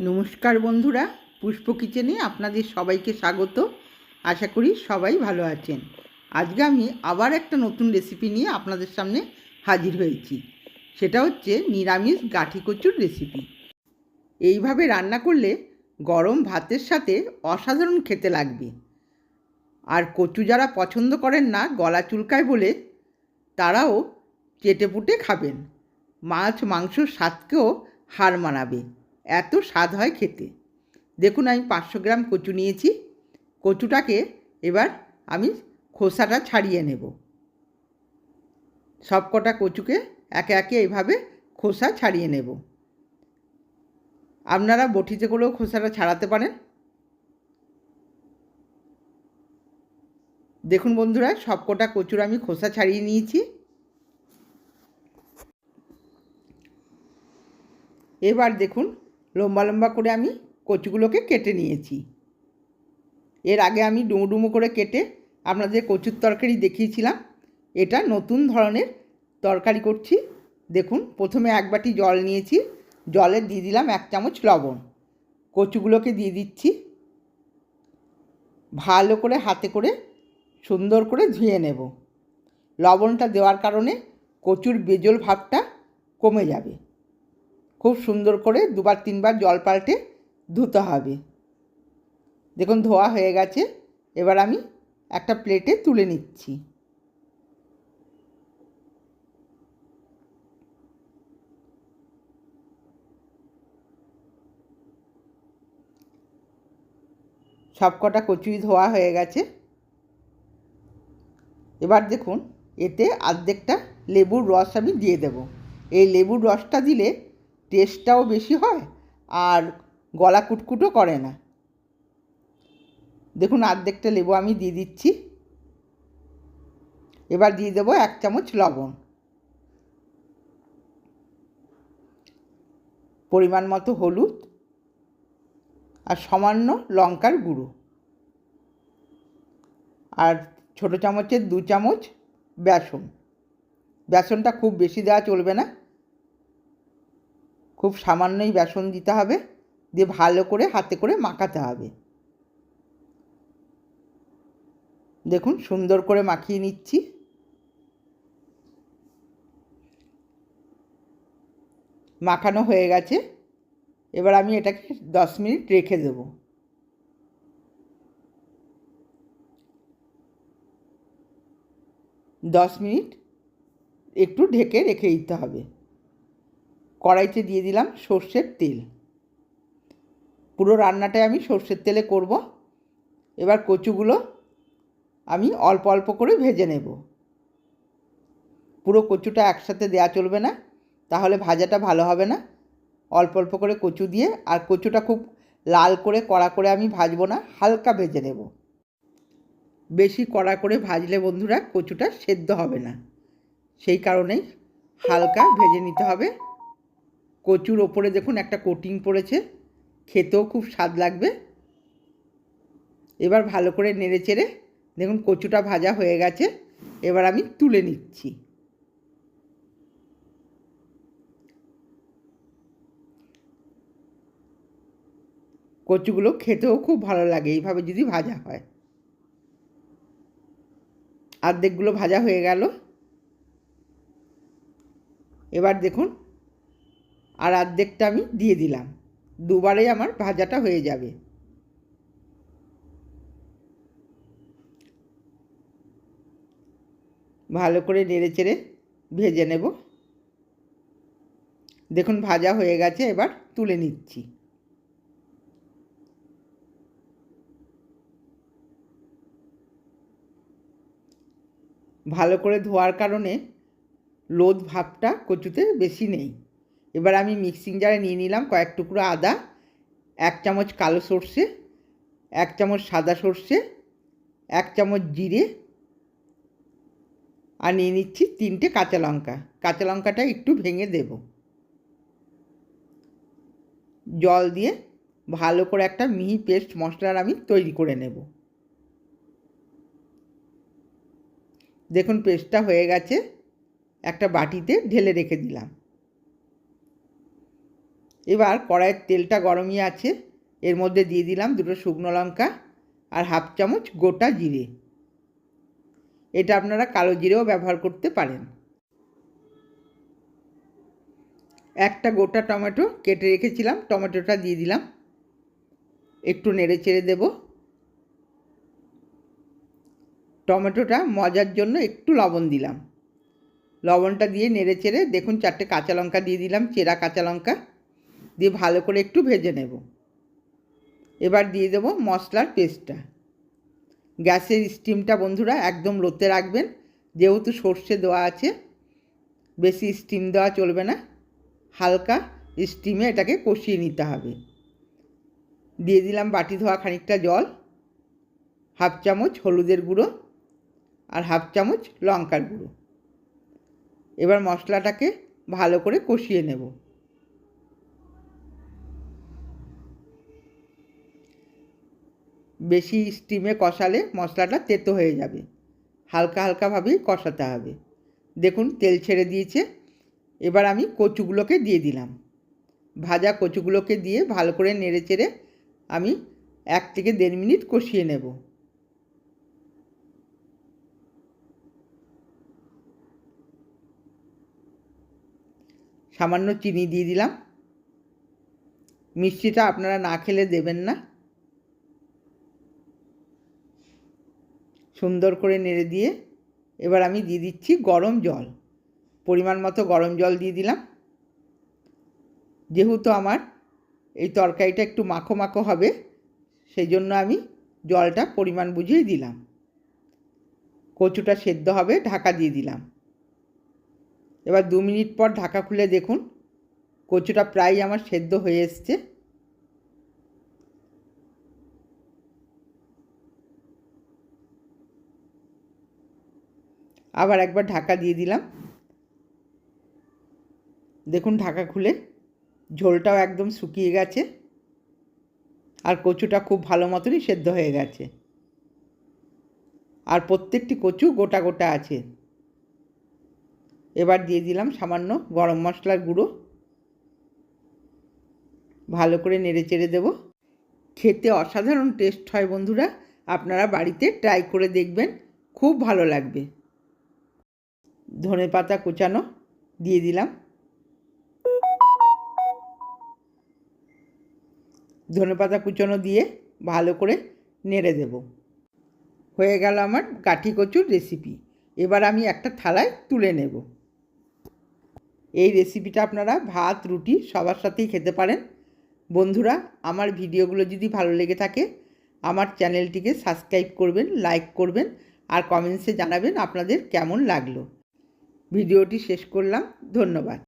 নমস্কার বন্ধুরা, পুষ্প কিচেনে আপনাদের সবাইকে স্বাগত। আশা করি সবাই ভালো আছেন। আজকে আমি আবার একটা নতুন রেসিপি নিয়ে আপনাদের সামনে হাজির হয়েছি। সেটা হচ্ছে নিরামিষ গাঠি কচুর রেসিপি এইভাবে রান্না করলে গরম ভাতের সাথে অসাধারণ খেতে লাগবে। আর কচু যারা পছন্দ করেন না, গলা চুলকায় বলে, তারাও চেটেপুটে খাবেন। মাছ মাংসর স্বাদকেও হার মানাবে। এত স্বাদ হয় খেতে। দেখুন, আমি পাঁচশো গ্রাম কচু নিয়েছি। কচুটাকে এবার আমি খোসাটা ছাড়িয়ে নেব। সব কটা কচুকে একে একে এইভাবে খোসা ছাড়িয়ে নেব। আপনারা বটিতে করেও খোসাটা ছাড়াতে পারেন। দেখুন বন্ধুরা, সব কটা কচুর আমি খোসা ছাড়িয়ে নিয়েছি। এবার দেখুন লম্বা লম্বা করে আমি কচুগুলোকে কেটে নিয়েছি। এর আগে আমি ডুমো ডুমো করে কেটে আপনাদের কচুর তরকারি দেখিয়েছিলাম, এটা নতুন ধরনের তরকারি করছি। দেখুন, প্রথমে এক বাটি জল নিয়েছি। জলে দিয়ে দিলাম এক চামচ লবণ। কচুগুলোকে দিয়ে দিচ্ছি। ভালো করে হাতে করে সুন্দর করে ধুয়ে নেব। লবণটা দেওয়ার কারণে কচুর বেজল ভাবটা কমে যাবে। খুব সুন্দর করে দুবার তিনবার জল পাল্টে ধুতে হবে। দেখুন, ধোয়া হয়ে গেছে। এবার আমি একটা প্লেটে তুলে নিচ্ছি। সব কটা কচুই ধোয়া হয়ে গেছে। এবার দেখুন, এতে আর্ধেকটা লেবুর রস আমি দিয়ে দেব। এই লেবুর রসটা দিলে টেস্টটাও বেশি হয় আর গলা কুটকুটো করে না। দেখুন আর্ধেকটা লেবু আমি দিয়ে দিচ্ছি। এবার দিয়ে দেবো এক চামচ লবণ। পরিমাণ মতো হলুদ আর সামান্য লঙ্কার গুঁড়ো। আর ছোটো চামচের দু চামচ বেসন। বেসনটা খুব বেশি দেওয়া চলবে না। খুব সামান্যই বেসন দিতে হবে, দিয়ে ভালো করে হাতে করে মাখাতে হবে। দেখুন, সুন্দর করে মাখিয়ে নিচ্ছি। মাখানো হয়ে গেছে। এবার আমি এটাকে দশ মিনিট রেখে দেব। দশ মিনিট একটু ঢেকে রেখে দিতে হবে। কড়াইতে দিয়ে দিলাম সর্ষের তেল। পুরো রান্নাটাই আমি সর্ষের তেলে করব। এবার কচুগুলো আমি অল্প অল্প করে ভেজে নেব। পুরো কচুটা একসাথে দেওয়া চলবে না, তাহলে ভাজাটা ভালো হবে না। অল্প অল্প করে কচু দিয়ে, আর কচুটা খুব লাল করে, কড়া করে আমি ভাজবো না, হালকা ভেজে নেব। বেশি কড়া করে ভাজলে বন্ধুরা কচুটা সেদ্ধ হবে না। সেই কারণেই হালকা ভেজে নিতে হবে। কচুর ওপরে দেখুন একটা কোটিং পড়েছে। খেতেও খুব স্বাদ লাগবে। এবার ভালো করে নেড়ে চেড়ে দেখুন কচুটা ভাজা হয়ে গেছে। এবার আমি তুলে নিচ্ছি। কচুগুলো খেতেও খুব ভালো লাগে, এইভাবে যদি ভাজা হয়। আর্ধেকগুলো ভাজা হয়ে গেল। এবার দেখুন আর অর্ধেকটা আমি দিয়ে দিলাম। দুবারেই আমার ভাজাটা হয়ে যাবে। ভালো করে নেড়ে চেড়ে ভেজে নেব। দেখুন, ভাজা হয়ে গেছে, এবার তুলে নিচ্ছি। ভালো করে ধোয়ার কারণে লোদ ভাবটা কচুতে বেশি নেই। এবার আমি মিক্সিং জারে নিয়ে নিলাম কয়েক টুকরো আদা, এক চামচ কালো সর্ষে, এক চামচ সাদা সর্ষে, এক চামচ জিরে আর নিয়ে নিচ্ছি তিনটে কাঁচা লঙ্কা। কাঁচা লঙ্কাটা একটু ভেঙে দেব। জল দিয়ে ভালো করে একটা মিহি পেস্ট মশলার আমি তৈরি করে নেব। দেখুন পেস্টটা হয়ে গেছে, একটা বাটিতে ঢেলে রেখে দিলাম। এবার কড়াইয়ের তেলটা গরমই আছে। এর মধ্যে দিয়ে দিলাম দুটো শুকনো লঙ্কা আর হাফ চামচ গোটা জিরে। এটা আপনারা কালো জিরেও ব্যবহার করতে পারেন। একটা গোটা টমেটো কেটে রেখেছিলাম, টমেটোটা দিয়ে দিলাম। একটু নেড়ে চেড়ে দেব। টমেটোটা মজার জন্য একটু লবণ দিলাম। লবণটা দিয়ে নেড়ে চেড়ে দেখুন চারটে কাঁচা লঙ্কা দিয়ে দিলাম, চেরা কাঁচা লঙ্কা। দিয়ে ভালো করে একটু ভেজে নেব। এবার দিয়ে দেবো মশলার পেস্টটা। গ্যাসের স্টিমটা বন্ধুরা একদম লোতে রাখবেন, যেহেতু সর্ষে দেওয়া আছে, বেশি স্টিম দেওয়া চলবে না, হালকা স্টিমে এটাকে কষিয়ে নিতে হবে। দিয়ে দিলাম বাটি ধোয়া খানিকটা জল, হাফ চামচ হলুদের গুঁড়ো আর হাফ চামচ লঙ্কার গুঁড়ো। এবার মশলাটাকে ভালো করে কষিয়ে নেব। বেশি স্টিমে কষালে মশলাটা তেতো হয়ে যাবে। হালকা হালকাভাবেই কষাতে হবে। দেখুন, তেল ছেড়ে দিয়েছে। এবার আমি কচুগুলোকে দিয়ে দিলাম। ভাজা কচুগুলোকে দিয়ে ভালো করে নেড়ে চেড়ে আমি এক থেকে দেড় মিনিট কষিয়ে নেব। সামান্য চিনি দিয়ে দিলাম। মিষ্টিটা আপনারা না খেলে দেবেন না। সুন্দর করে নেড়ে দিয়ে এবার আমি দিয়ে দিচ্ছি গরম জল। পরিমাণ মতো গরম জল দিয়ে দিলাম। যেহেতু আমার এই তরকারিটা একটু মাখো মাখো হবে, সেই জন্য আমি জলটা পরিমাণ বুঝিয়ে দিলাম। কচুটা সেদ্ধ হবে, ঢাকা দিয়ে দিলাম। এবার দু মিনিট পর ঢাকা খুলে দেখুন, কচুটা প্রায় আমার সেদ্ধ হয়ে এসছে। আবার একবার ঢাকা দিয়ে দিলাম। দেখুন ঢাকা খুলে ঝোলটাও একদম শুকিয়ে গেছে। আর কচুটা খুব ভালো মতনই সেদ্ধ হয়ে গেছে। আর প্রত্যেকটি কচু গোটা গোটা আছে। এবার দিয়ে দিলাম সামান্য গরম মশলার গুঁড়ো। ভালো করে নেড়ে চেড়ে দেবো। খেতে অসাধারণ টেস্ট হয় বন্ধুরা। আপনারা বাড়িতে ট্রাই করে দেখবেন। খুব ভালো লাগবে। ধনে পাতা কুচানো দিয়ে দিলাম। ধনে পাতা কুচানো দিয়ে ভালো করে নেড়ে দেব। হয়ে গেল আমার কাঠি কচুর রেসিপি এবার আমি একটা থালায় তুলে নেব। এই রেসিপিটা আপনারা ভাত, রুটি সবার সাথেই খেতে পারেন। বন্ধুরা, আমার ভিডিওগুলো যদি ভালো লেগে থাকে, আমার চ্যানেলটিকে সাবস্ক্রাইব করবেন লাইক করবেন, আর কমেন্টসে জানাবেন আপনাদের কেমন লাগল। ভিডিওটি শেষ করলাম ধন্যবাদ।